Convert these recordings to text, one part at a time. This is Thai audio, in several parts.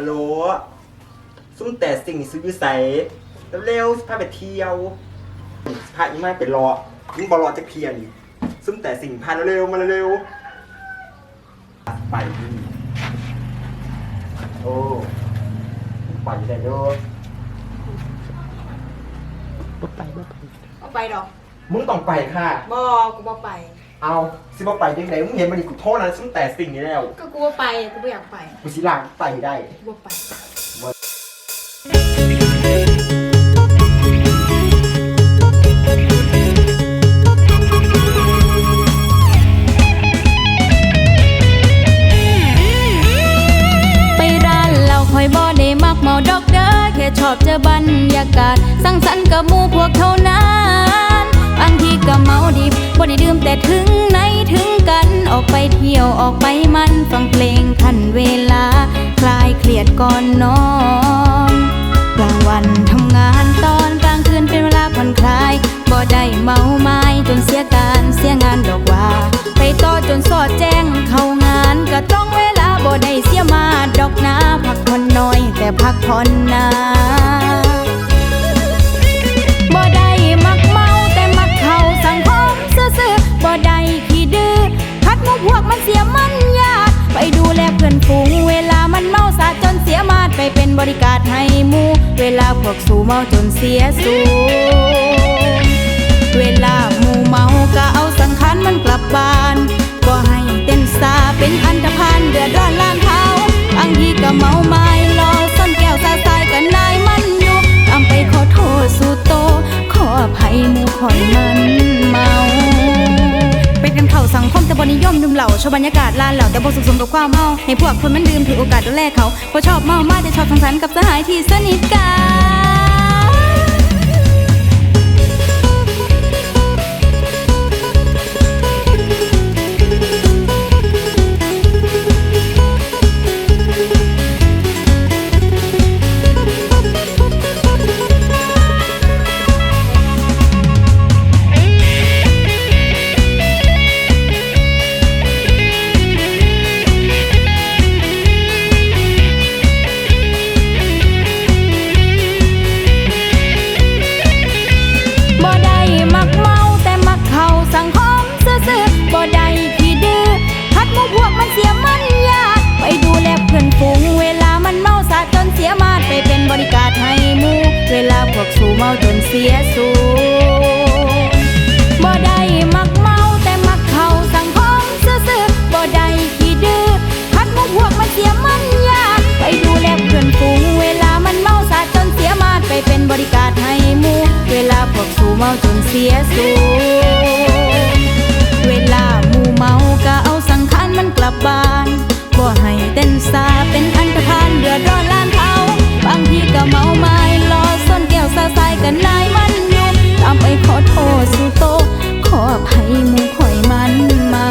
ฮัลโหลซุ่มแต่สิ่งซื้ออยู่ใส่เร็วๆสิพาไปเที่ยวสิพาอีมาไปรอยิ่งบอรอจะเพียนี่ซุ่มแต่สิ่งพาเร็วๆมาเร็วๆไปดิโอ้ไปได้เด้อบ่ไปบ่ไปเอาไปดอก มึงต้องไปค่ะบ่กูบ่ไป เอาสิบ่ไปยังไงมึงเห็นมันนี่กูโทษนะซุ่มแต่สิ่งนี้แล้วก็กูบ่ไปกูไม่อยากไปกูสิลากไปได้ กูบ่ไป ไปร้านเราคอยบ่ได้มักเมาดอกเด้อแค่ชอบเจอบรรยากาศ สังสรรค์กับหมู่พวกเท่านั้น ก่อนนอน กลางวันทำงานตอนกลางคืนเป็นเวลาผ่อนคลาย บ่ได้เมาไม้จนเสียการเสียงานดอกว่า บริการให้หมู เวลาพวกสูเมาจนเสียสู บนิยมดื่มเหล่าชอบบรรยากาศลานเหล่าแต่บ่สุขสมกับความเมาให้พวกคนมันดื่มถือโอกาสดูแลเขาเพราะชอบเมามากแต่ชอบสังสรรค์กับสหายที่สนิทกัน สู่เมาจนเสียสูบ่ได้มักเมาแต่มักเขาสังคมซื่อๆบ่ได้ขี้ดื้อพัดมุกพวกมันเสียมันยากไปดูแลเพื่อนฝูงเวลามันเมาสาจนเสียมาดไปเป็นบริการให้หมู่เวลาพวกสู่เมาจนเสียสูาซายกันนายมันอยู่ตามไปขอโทษสุโต ขออภัยมูข่อยมันเมา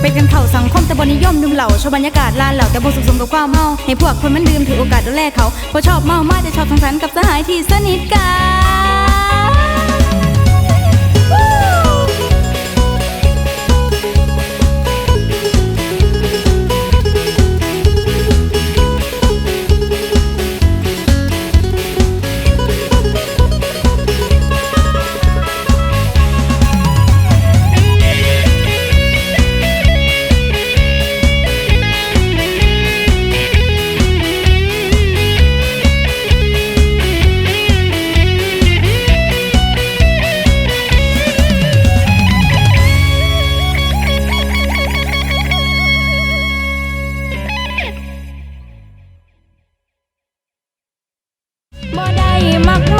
เป็นกันเข่าสังคมแต่บนิยมดื่มเหล่าชอบบรรยากาศลานเหล่าแต่บ่สุขสมกับความเมา ให้พวกคนมันดื่มถือโอกาสดูแลเขาเพราะชอบเมามากแต่ชอบสังสรรค์กับสหายที่สนิทกัน มัก